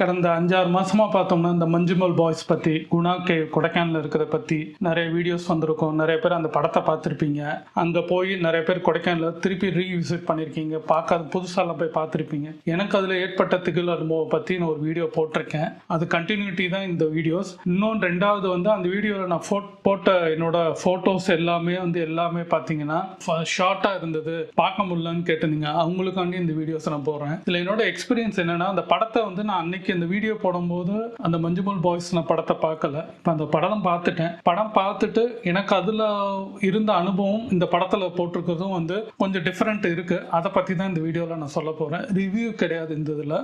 கடந்த அஞ்சாறு மாசமா பார்த்தோம்னா இந்த மஞ்சுமல் பாய்ஸ் பத்தி குணா கே கொடைக்கானல் இருக்கிறத பத்தி நிறைய வீடியோஸ் வந்திருக்கும். நிறைய பேர் அந்த படத்தை பார்த்துருப்பீங்க. அங்க போய் நிறைய பேர் கொடைக்கானல திருப்பி ரீவிசிட் பண்ணியிருக்கீங்க பார்க்காத புதுசாலாம் போய் பார்த்துருப்பீங்க. எனக்கு அதுல ஏற்பட்ட திகில் அனுபவம் பத்தி நான் ஒரு வீடியோ போட்டிருக்கேன். அது கண்டினியூட்டி தான் இந்த வீடியோஸ். இன்னொன்று ரெண்டாவது வந்து அந்த வீடியோவில் நான் ஃபோட் போட்ட என்னோட ஃபோட்டோஸ் எல்லாமே வந்து எல்லாமே பார்த்தீங்கன்னா ஷார்ட்டாக இருந்தது. பார்க்க முடியலன்னு கேட்டிருந்தீங்க. அவங்களுக்காண்டி இந்த வீடியோஸ் நான் போடுறேன். இதில் என்னோட எக்ஸ்பீரியன்ஸ் என்னன்னா அந்த படத்தை வந்து நான் அன்னைக்கு இந்த வீடியோ போடும்போது அந்த மஞ்சுமல் பாய்ஸ் நான் படத்தை பார்க்கல. இப்போ அந்த படம் பார்த்துட்டேன். படம் பார்த்துட்டு எனக்கு அதில் இருந்த அனுபவம் இந்த படத்தில் போட்டிருக்கிறதும் வந்து கொஞ்சம் டிஃப்ரெண்ட் இருக்குது அதை பற்றி தான் இந்த வீடியோவில் நான் சொல்ல போகிறேன் ரிவ்யூ கிடையாது இந்த இதில்.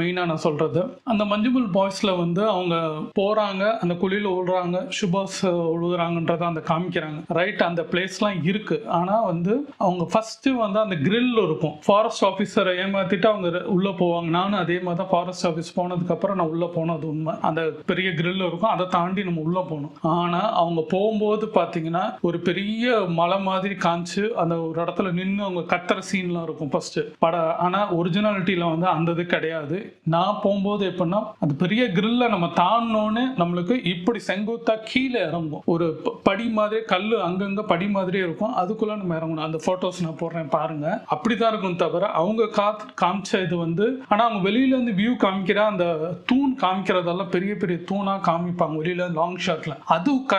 மெயினாக நான் சொல்கிறது அந்த மஞ்சுமல் பாய்ஸில் வந்து அவங்க போகிறாங்க அந்த குழியில் உழுறாங்க சுபாஷ் உழுகுறாங்கன்றத அந்த காமிக்கிறாங்க. ரைட் அந்த பிளேஸ்லாம் இருக்குது ஆனால் வந்து அவங்க ஃபஸ்ட்டு வந்து அந்த கிரில் இருக்கும். ஃபாரஸ்ட் ஆஃபீஸரை ஏமாற்றிட்டு அவங்க உள்ளே போவாங்க. நானும் அதே மாதிரி தான் ஃபாரஸ்ட் ஆஃபீஸ் போனதுக்கப்புறம் நான் உள்ளே போனது உண்மை. அந்த பெரிய கிரில் இருக்கும் அதை தாண்டி நம்ம உள்ளே போகணும் ஆனால் அவங்க போகும்போது பார்த்தீங்கன்னா ஒரு பெரிய மலை மாதிரி காமிச்சு அந்த ஒரு இடத்துல நின்று அவங்க கத்துற சீன்லாம் இருக்கும் ஃபர்ஸ்ட் பட ஆனால் ஒரிஜினாலிட்டியில் வந்து அந்த இது கிடையாது. நான் போகும்போது எப்படின்னா அந்த பெரிய கிரில்ல நம்ம தாண்டினோன்னு நம்மளுக்கு இப்படி செங்குத்தா கீழே இறங்கும். ஒரு படி மாதிரி கல் அங்கங்க படி மாதிரியே இருக்கும். அதுக்குள்ள நம்ம இறங்கணும். அந்த போட்டோஸ் நான் போடுறேன் பாருங்க. அப்படிதான் இருக்கும் தவிர அவங்க காத் காமிச்ச இது வந்து ஆனா அவங்க வெளியில இருந்து வியூ காமிக்கிற அந்த தூண் காமிக்கிறதெல்லாம் பெரிய பெரிய தூணா காமிப்பாங்க வெளியில லாங் ஷாட்ல அது க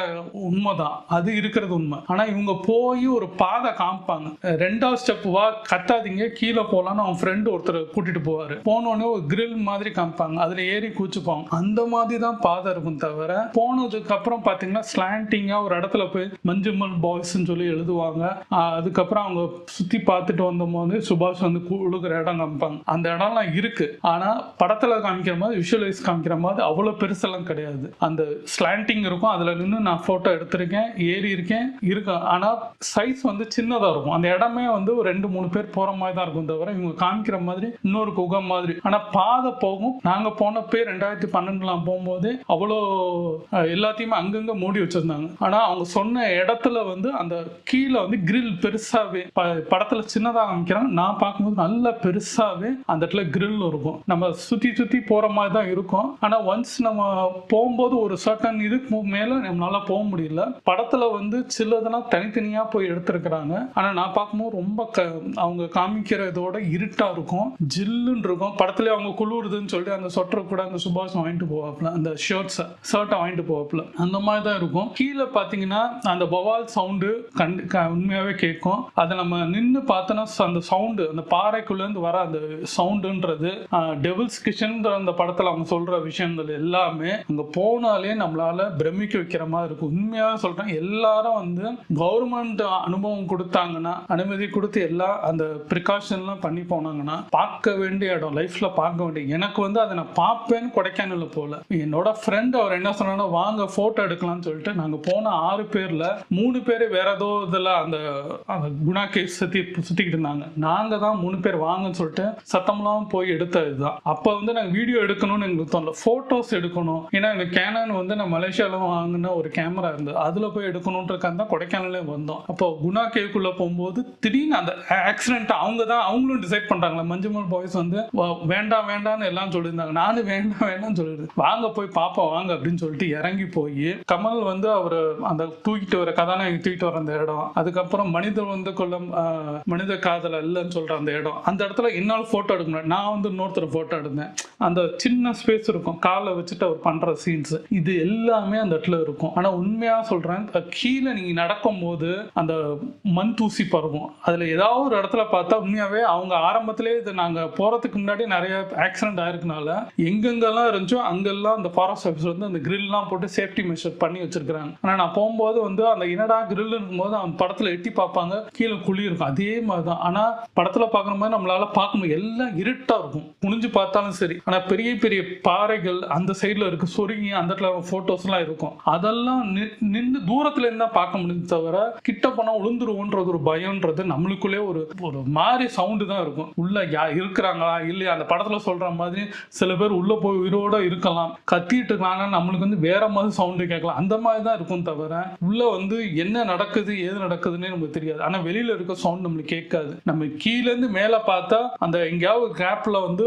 உண்மைதான். அது இருக்கிறது உண்மை. ஆனா இவங்க போய் ஒரு பாதை காமிப்பாங்க. ரெண்டாவது ஸ்டெப் வா கத்தாதீங்க கீழே போலான்னு அவன் ஃப்ரெண்டு ஒருத்தர் கூட்டிட்டு போவாரு. போனோடனே ஒரு கிரில் மாதிரி காமிப்பாங்க. அதுல ஏறி கூச்சுப்பாங்க அந்த மாதிரி தான் பாதை இருக்கும் தவிர போனதுக்கு அப்புறம் பாத்தீங்கன்னா ஸ்லாண்டிங்கா ஒரு இடத்துல போய் மஞ்சுமல் பாய்ஸ்ன்னு சொல்லி எழுதுவாங்க. அதுக்கப்புறம் அவங்க சுத்தி பார்த்துட்டு வந்தபோது சுபாஷ் வந்து உழுகிற இடம் காமிப்பாங்க. அந்த இடம்லாம் இருக்கு. ஆனா படத்துல காமிக்கிற மாதிரி விஷுவலைஸ் காமிக்கிற மாதிரி அவ்வளோ பெருசெல்லாம் கிடையாது. அந்த ஸ்லாண்டிங் இருக்கும். அதில் நின்று நான் ஃபோட்டோ எடுத்திருக்கேன் ஏறி இருக்கேன் இருக்கும் ஆனால் சைஸ் வந்து சின்னதாக இருக்கும். அந்த இடமே வந்து ஒரு ரெண்டு மூணு பேர் போகிற மாதிரி தான் இருக்கும் தவிர இவங்க காமிக்கிற மாதிரி இன்னொரு குகம் மாதிரி. ஆனால் பாதை போகும். நாங்கள் போன பேர் ரெண்டாயிரத்தி பன்னெண்டுலாம் போகும்போது அவ்வளோ எல்லாத்தையுமே அங்கங்கே மூடி வச்சுருந்தாங்க. ஆனால் அவங்க சொன்ன இடத்துல வந்து அந்த கீழே வந்து கிரில் பெருசாகவே ப- சின்னதாக காமிக்கிறாங்க. நான் பார்க்கும்போது நல்ல பெருசாகவே அந்த இடத்துல கிரில் இருக்கும். நம்ம சுற்றி சுற்றி போகிற மாதிரி தான் இருக்கும். ஆனால் ஒன்ஸ் நம்ம போகும்போது ஒரு சர்டன் இதுக்கு மேலே நம்மளால போக முடியல. படத்தில் வந்து சிலதெல்லாம் தனித்தனியாக போய் எடுத்திருக்கிறாங்க. ஆனால் நான் பார்க்கும்போது ரொம்ப க- அவங்க காமிக்கிற இதோட இருட்டாக இருக்கும். ஜில்லுன்னு இருக்கும். படத்துலேயே அவங்க குளிருதுன்னு சொல்லிட்டு அந்த சொட்டர் கூட அந்த சுபாஷ் வாங்கிட்டு போவாப்ல அந்த ஷர்ட்ஸை ஷர்ட்டை வாங்கிட்டு போவாப்ல அந்த மாதிரி தான் இருக்கும். கீழே பார்த்தீங்கன்னா அந்த பவால் சவுண்டு கண்டு உண்மையாகவே கேட்கும். அதை நம்ம நின்று பார்த்தோன்னா அந்த சவுண்டு அந்த பாறைக்குள்ளேருந்து வர அந்த சவுண்டுன்றது டெவில்ஸ் கிச்சன்ன்ற அந்த படத்தில் அவங்க சொல்ற விஷயங்கள் எல்லாமே அங்கே போனாலே நம்மளால பிரமிக்க வைக்கிற மாதிரி இருக்கும். உண்மையாக சொல்றேன் எல்லாரும் வந்து கவர்மெண்ட் அனுபவம் கொடுத்தாங்கன்னா அனுமதி கொடுத்து எல்லா அந்த ப்ரிகாஷன்லாம் பண்ணி போனாங்கன்னா பார்க்க வேண்டிய இடம் லைஃப்ல பார்க்க வேண்டிய எனக்கு வந்து அதை நான் பார்ப்பேன்னு கொடைக்கானலில் போல. என்னோட ஃப்ரெண்ட் அவர் என்ன சொன்னாங்கன்னா வாங்க போட்டோ எடுக்கலாம்னு சொல்லிட்டு நாங்க போன ஆறு பேர்ல மூணு பேர் வேற ஏதோ இதுல அந்த அந்த குணா கேஸ் சுத்தி சுத்திக்கிட்டு இருந்தாங்க. நாங்க தான் மூணு பேர் வாங்கன்னு சொல்லிட்டு சத்தம்லாம் போய் எடுத்த இதுதான் அப்ப வந்து நாங்க வீடியோ வீடியோ எடுக்கணும்னு எங்களுக்கு தோணல. போட்டோஸ் எடுக்கணும். ஏன்னா இந்த கேனான் வந்து நான் மலேசியாவில் வாங்கின ஒரு கேமரா இருந்தது. அதில் போய் எடுக்கணுன்றக்காக தான் கொடைக்கானலே வந்தோம். அப்போ குணா கேக்குள்ள போகும்போது திடீர்னு அந்த ஆக்சிடென்ட் அவங்க தான் அவங்களும் டிசைட் பண்ணுறாங்களா மஞ்சுமல் பாய்ஸ் வந்து வேண்டாம் வேண்டாம்னு எல்லாம் சொல்லியிருந்தாங்க. நானும் வேண்டாம் வேண்டாம்னு சொல்லிடுது வாங்க போய் பாப்பா வாங்க அப்படின்னு சொல்லிட்டு இறங்கி போய் கமல் வந்து அவர் அந்த தூக்கிட்டு வர கதாநாயகி தூக்கிட்டு வர அந்த இடம். அதுக்கப்புறம் மனிதர் வந்து கொல்லம் மனித காதல் இல்லைன்னு சொல்ற அந்த இடம். அந்த இடத்துல என்னால் ஃபோட்டோ எடுக்க முடியாது நான் வந்து இன்னொருத்தர் ஃபோட்டோ எடுத்தேன். அந்த அந்த சின்ன ஸ்பேஸ் இருக்கும். காலை வச்சுட்டு அவர் பண்ற சீன்ஸ் இது எல்லாமே அந்த இடத்துல இருக்கும். ஆனா உண்மையா சொல்றேன் கீழே நீங்க நடக்கும்போது அந்த மண் தூசி பரவும். அதுல ஏதாவது ஒரு இடத்துல பார்த்தா உண்மையாவே அவங்க ஆரம்பத்திலே இது நாங்க போறதுக்கு முன்னாடி நிறைய ஆக்சிடென்ட் ஆயிருக்கனால எங்கெங்கெல்லாம் இருந்துச்சோ அங்கெல்லாம் அந்த ஃபாரஸ்ட் ஆஃபீஸ் வந்து அந்த கிரில்லாம் போட்டு சேஃப்டி மெஷர் பண்ணி வச்சிருக்காங்க ஆனா நான் போகும்போது வந்து அந்த என்னடா கிரில் இருக்கும்போது அவன் படத்துல எட்டி பார்ப்பாங்க. கீழே குழி இருக்கும். அதே மாதிரி தான் ஆனா படத்துல பார்க்குற மாதிரி நம்மளால பார்க்க முடியும். எல்லாம் இருட்டா இருக்கும். குனிஞ்சு பார்த்தாலும் சரி. ஆனா பெரிய பெரிய பாறைகள் அந்த சைடில் இருக்க. சொருங்கி அந்த இடத்துல ஃபோட்டோஸ்லாம் இருக்கும். அதெல்லாம் நின்று தூரத்துல இருந்தா பார்க்க முடியும் தவிர கிட்ட போனால் உளுந்துருவோன்றது ஒரு பயம்ன்றது நம்மளுக்குள்ளே ஒரு ஒரு மாதிரி சவுண்டு தான் இருக்கும். உள்ள யா இருக்கிறாங்களா இல்லையா? அந்த படத்தில் சொல்கிற மாதிரி சில பேர் உள்ளே போய் உயிரோட இருக்கலாம். கத்திட்டு இருக்காங்கன்னா நம்மளுக்கு வந்து வேற மாதிரி சவுண்டு கேட்கலாம். அந்த மாதிரி தான் இருக்கும் தவிர உள்ள வந்து என்ன நடக்குது ஏது நடக்குதுன்னே நமக்கு தெரியாது. ஆனால் வெளியில் இருக்க சவுண்ட் நம்மளுக்கு கேட்காது. நம்ம கீழேருந்து மேலே பார்த்தா அந்த எங்கேயாவது கேப்பில் வந்து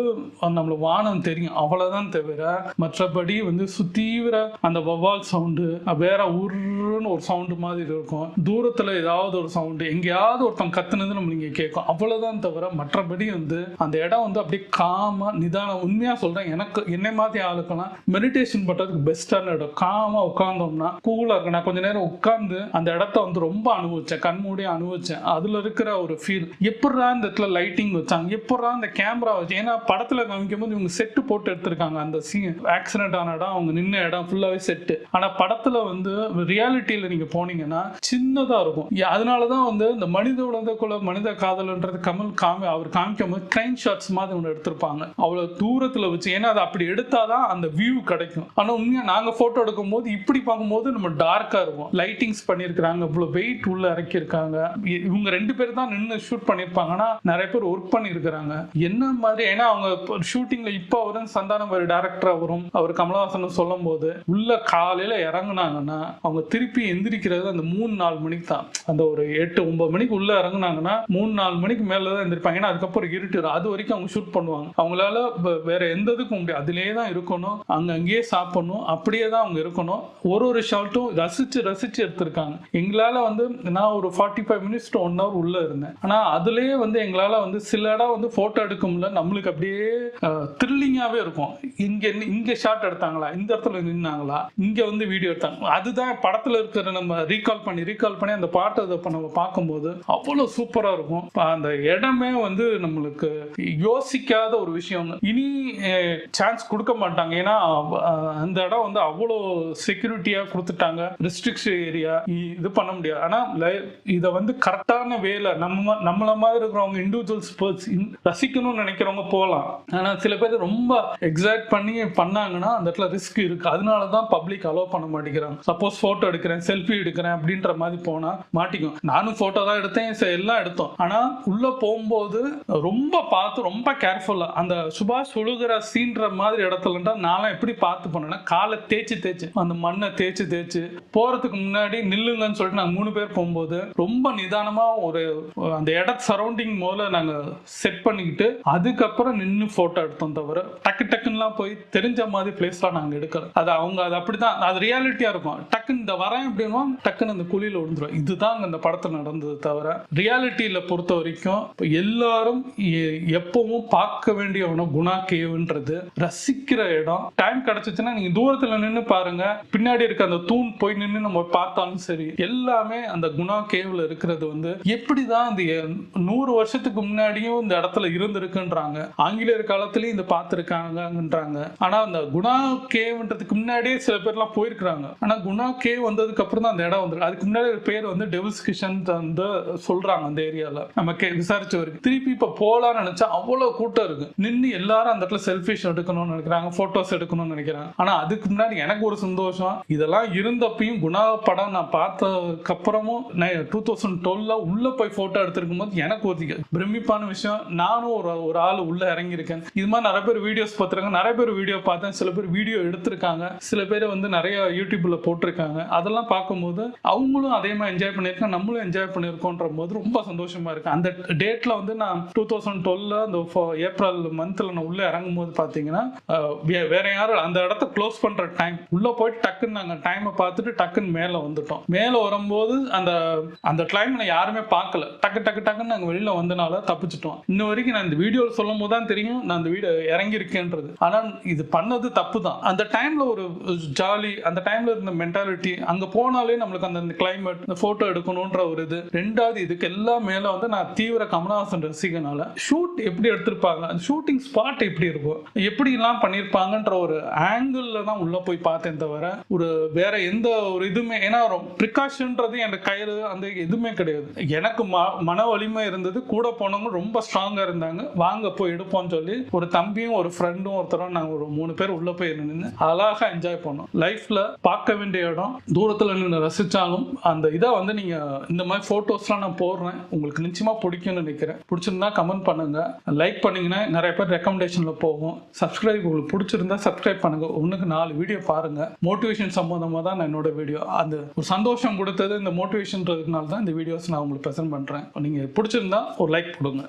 நம்மளை வானம் தெரியும். அவ்வளவுதான் தவிர மற்றபடி வந்து சுத்தீவிர அந்த வவ்வால் சவுண்டு வேற உருன்னு ஒரு சவுண்டு மாதிரி இருக்கும். தூரத்துல ஏதாவது ஒரு சவுண்டு எங்கேயாவது ஒருத்தன் கத்துனது நம்ம இங்க கேட்கும் அவ்வளவுதான் தவிர மற்றபடி வந்து அந்த இடம் வந்து அப்படியே காமா நிதானம் உண்மையா சொல்றேன் எனக்கு என்னை மாதிரி ஆளுக்கெல்லாம் மெடிடேஷன் பண்றதுக்கு பெஸ்டான இடம். காமா உட்கார்ந்தோம்னா கூலா இருக்கு நான் கொஞ்ச நேரம் உட்கார்ந்து அந்த இடத்த வந்து ரொம்ப அனுபவிச்சேன். கண்மூடி அனுபவிச்சேன். அதுல இருக்கிற ஒரு ஃபீல் எப்படா இந்த இடத்துல லைட்டிங் வச்சாங்க? எப்படா அந்த கேமரா வச்சு ஏன்னா படத்துல காமிக்கும் போது இவங்க செட் செட்டு போட்டு எடுத்திருக்காங்க. அந்த சீன் ஆக்சிடென்ட் ஆன இடம் அவங்க நின்ன இடம் ஃபுல்லாவே செட்டு ஆனால் படத்துல வந்து ரியாலிட்டியில நீங்க போனீங்கன்னா சின்னதாக இருக்கும். அதனால அதனாலதான் வந்து இந்த மனித உலகக்குள்ள மனித காதல்ன்றது கமல் காமி அவர் காமிக்கும் போது ட்ரெயின் ஷாட்ஸ் மாதிரி ஒன்று எடுத்திருப்பாங்க. அவ்வளோ தூரத்தில் வச்சு ஏன்னா அது அப்படி எடுத்தாதான் அந்த வியூ கிடைக்கும். ஆனால் உண்மையாக நாங்கள் ஃபோட்டோ எடுக்கும் போது இப்படி பார்க்கும்போது நம்ம டார்க்காக இருக்கும் லைட்டிங்ஸ் பண்ணியிருக்காங்க இவ்வளோ வெயிட் உள்ள இறக்கியிருக்காங்க. இவங்க ரெண்டு பேர் தான் நின்று ஷூட் பண்ணியிருப்பாங்கன்னா நிறைய பேர் ஒர்க் பண்ணியிருக்கிறாங்க. என்ன மாதிரி ஏன்னா அவங்க ஷூட்டிங்ல இப்போ வரும் சந்தானம் ஒரு டேரக்டர் வரும் அவர் கமலஹாசன் சொல்லும் போது உள்ள காலையில இறங்குனாங்கன்னா அவங்க திருப்பி எந்திரிக்கிறது அந்த மூணு நாலு மணிக்கு தான். அந்த ஒரு எட்டு ஒன்பது மணிக்கு உள்ள இறங்குனாங்கன்னா மூணு நாலு மணிக்கு மேல தான் எந்திரிப்பாங்க. ஏன்னா அதுக்கப்புறம் இருட்டுரும் அது வரைக்கும் அவங்க ஷூட் பண்ணுவாங்க. அவங்களால வேற எந்த இதுக்கும் முடியாது. அதிலேயே தான் இருக்கணும். அங்க அங்கேயே சாப்பிடணும். அப்படியே தான் அவங்க இருக்கணும். ஒரு ஒரு ஷாட்டும் ரசிச்சு ரசிச்சு எடுத்திருக்காங்க. எங்களால வந்து நான் ஒரு forty five minutes to one hour உள்ள இருந்தேன். ஆனா அதுலயே வந்து எங்களால வந்து சில இடம் வந்து போட்டோ எடுக்க முடியல. நம்மளுக்கு அப்படியே த்ரில்லிங்காவே இருக்கும். இங்கே இங்கே ஷார்ட் எடுத்தாங்களா? இந்த இடத்துல நின்னாங்களா? இங்கே வந்து வீடியோ எடுத்தாங்க அதுதான் படத்தில் இருக்கிற நம்ம ரீகால் பண்ணி ரீகால் பண்ணி அந்த பாட்டை இதை நம்ம பார்க்கும்போது அவ்வளோ சூப்பராக இருக்கும். அந்த இடமே வந்து நம்மளுக்கு யோசிக்காத ஒரு விஷயம். இனி சான்ஸ் கொடுக்க மாட்டாங்க. ஏன்னா அந்த இடம் வந்து அவ்வளோ செக்யூரிட்டியாக கொடுத்துட்டாங்க. ரெஸ்ட்ரிக்ஷன் ஏரியா இது பண்ண முடியாது. ஆனால் லை- வந்து கரெக்டான வேலை நம்ம நம்மள மாதிரி இருக்கிறவங்க இண்டிவிஜுவல்ஸ் ரசிக்கணும்னு நினைக்கிறவங்க போகலாம். ஆனால் சில பேர் ரொம்ப ரொம்ப எக்ஸாக்ட் பண்ணி பண்ணாங்கன்னா அந்த இடத்துல ரிஸ்க் இருக்கு. அதனால தான் பப்ளிக் அலோவ் பண்ண மாட்டேங்கிறாங்க. சப்போஸ் போட்டோ எடுக்கிறேன் செல்ஃபி எடுக்கிறேன் அப்படின்ற மாதிரி போனா மாட்டிக்கும். நானும் போட்டோ தான் எடுத்தேன் எல்லாம் எடுத்தோம். ஆனா உள்ள போகும்போது ரொம்ப பார்த்து ரொம்ப கேர்ஃபுல்லா அந்த சுபாஷ் ஒழுகிற சீன்ற மாதிரி இடத்துலன்றா நானும் எப்படி பார்த்து பண்ணேன்னா காலை தேய்ச்சி தேய்ச்சி அந்த மண்ணை தேய்ச்சி தேய்ச்சி போறதுக்கு முன்னாடி நில்லுங்கன்னு சொல்லிட்டு நாங்க மூணு பேர் போகும்போது ரொம்ப நிதானமா ஒரு அந்த இட சரௌண்டிங் முதல்ல நாங்க செட் பண்ணிக்கிட்டு அதுக்கப்புறம் நின்று போட்டோ எடுத்தோம் தவிர டக்கு டக்குன்னுலாம் போய் தெரிஞ்ச மாதிரி பிளேஸ்லாம் நாங்கள் எடுக்கல. அது அவங்க அது அப்படிதான். அது ரியாலிட்டியாக இருக்கும். டக்குன்னு இந்த வரேன் அப்படின்னா டக்குன்னு அந்த குழியில் விழுந்துடும் இதுதான் அங்க இந்த படத்துல நடந்தது தவிர ரியாலிட்டியில் பொறுத்த வரைக்கும் எல்லாரும் எப்பவும் பார்க்க வேண்டிய ஒன்று குணா கேவ்ன்றது. ரசிக்கிற இடம். டைம் கிடச்சிச்சுன்னா நீங்கள் தூரத்தில் நின்று பாருங்க. பின்னாடி இருக்க அந்த தூண் போய் நின்று நம்ம பார்த்தாலும் சரி எல்லாமே அந்த குணா கேவ்ல இருக்கிறது வந்து எப்படிதான் இந்த எ- நூறு வருஷத்துக்கு முன்னாடியும் இந்த இடத்துல இருந்திருக்குன்றாங்க. ஆங்கிலேயர் காலத்திலயும் இந்த இருக்காங்கன்றாங்க. ஆனா அந்த குணா கேவ்ன்றதுக்கு முன்னாடியே சில பேர்லாம் போயிருக்கிறாங்க. ஆனா குணா கேவ் வந்ததுக்கு அப்புறம் தான் அந்த இடம் வந்துருக்கு அதுக்கு முன்னாடி ஒரு பேர் வந்து டெவில்ஸ் கிஷன் வந்து சொல்றாங்க அந்த ஏரியால. நம்ம கே வரைக்கும். திருப்பி இப்ப போலாம்னு நினைச்சா அவ்வளவு கூட்டம் இருக்கு. நின்று எல்லாரும் அந்த இடத்துல செல்ஃபிஷ் எடுக்கணும்னு நினைக்கிறாங்க போட்டோஸ் எடுக்கணும்னு நினைக்கிறாங்க. ஆனா அதுக்கு முன்னாடி எனக்கு ஒரு சந்தோஷம். இதெல்லாம் இருந்தப்பையும் குணா படம் நான் பார்த்ததுக்கு அப்புறமும் டூ தௌசண்ட் டுவெல்ல உள்ள போய் போட்டோ எடுத்திருக்கும் போது எனக்கு ஒரு பிரமிப்பான விஷயம். நானும் ஒரு ஒரு ஆள் உள்ள இறங்கியிருக்கேன். இது மாதிரி நிறைய பேர் வீடியோஸ் பார்த்துருக்காங்க. நிறைய பேர் வீடியோ பார்த்தேன். சில பேர் வீடியோ எடுத்திருக்காங்க. சில பேர் வந்து நிறைய யூடியூப்ல போட்டிருக்காங்க. அதெல்லாம் பார்க்கும்போது அவங்களும் அதே மாதிரி என்ஜாய் பண்ணியிருக்காங்க. நம்மளும் என்ஜாய் பண்ணியிருக்கோன்ற போது ரொம்ப சந்தோஷமா இருக்கு. அந்த டேட்ல வந்து நான் டூ தௌசண்ட் டுவெல்ல அந்த ஏப்ரல் மந்த்ல நான் உள்ள இறங்கும் போது பாத்தீங்கன்னா வே- வேற யாரும் அந்த இடத்த க்ளோஸ் பண்ற டைம் உள்ள போயிட்டு டக்குன்னு நாங்கள் டைமை பார்த்துட்டு டக்குன்னு மேல வந்துட்டோம். மேல வரும்போது அந்த அந்த டைம்ல யாருமே பார்க்கல. டக்கு டக்கு டக்குன்னு நாங்கள் வெளியில வந்தனால தப்பிச்சிட்டோம். இன்ன வரைக்கும் நான் இந்த வீடியோ சொல்லும் போது தான் தெரியும். நான் அந்த வீடியோ இறங்கியிருக்கேன்றது ஆனால் இது பண்ணது தப்பு தான் அந்த டைம்ல ஒரு ஜாலி அந்த டைம்ல இருந்த மென்டாலிட்டி அங்க போனாலே நம்மளுக்கு அந்த கிளைமேட் இந்த போட்டோ எடுக்கணும்ன்ற ஒரு இது. ரெண்டாவது இதுக்கு எல்லாம் மேல வந்து நான் தீவிர கமலஹாசன் ரசிகனால ஷூட் எப்படி எடுத்திருப்பாங்க அந்த ஷூட்டிங் ஸ்பாட் எப்படி இருக்கும் எப்படி எல்லாம் பண்ணியிருப்பாங்கன்ற ஒரு ஆங்கிள் தான் உள்ள போய் பார்த்தேன் தவிர ஒரு வேற எந்த ஒரு இதுவுமே ஏன்னா ப்ரிகாஷன்ன்றது என் கயிறு அந்த எதுவுமே கிடையாது. எனக்கு ம- மன வலிமை இருந்தது கூட போனவங்க ரொம்ப ஸ்ட்ராங்கா இருந்தாங்க. வாங்க போய் எடுப்போம்னு சொல்லி ஒரு தம்பியும் ஒரு ஃப்ரெண்டும் ஒருத்தரும் நாங்கள் ஒரு மூணு பேர் உள்ள போய் நின்று அழகாக என்ஜாய் பண்ணோம். லைஃப்பில் பார்க்க வேண்டிய இடம் தூரத்தில் நின்று ரசித்தாலும் அந்த இதை வந்து நீங்கள் இந்த மாதிரி ஃபோட்டோஸ்லாம் நான் போடுறேன். உங்களுக்கு நிச்சயமாக பிடிக்கும்னு நினைக்கிறேன். பிடிச்சிருந்தா கமெண்ட் பண்ணுங்கள் லைக் பண்ணிங்கன்னா நிறைய பேர் ரெக்கமெண்டேஷனில் போகும். சப்ஸ்கிரைப் உங்களுக்கு பிடிச்சிருந்தா சப்ஸ்கிரைப் பண்ணுங்க. ஒன்றுக்கு நாலு வீடியோ பாருங்கள் மோட்டிவேஷன் சம்மந்தமாக தான் நான் என்னோட வீடியோ அந்த ஒரு சந்தோஷம் கொடுத்தது இந்த மோட்டிவேஷன்றதுனால தான் இந்த வீடியோஸ் நான் உங்களுக்கு ப்ரெசென்ட் பண்ணுறேன் நீங்கள் பிடிச்சிருந்தா ஒரு லைக் கொடுங்க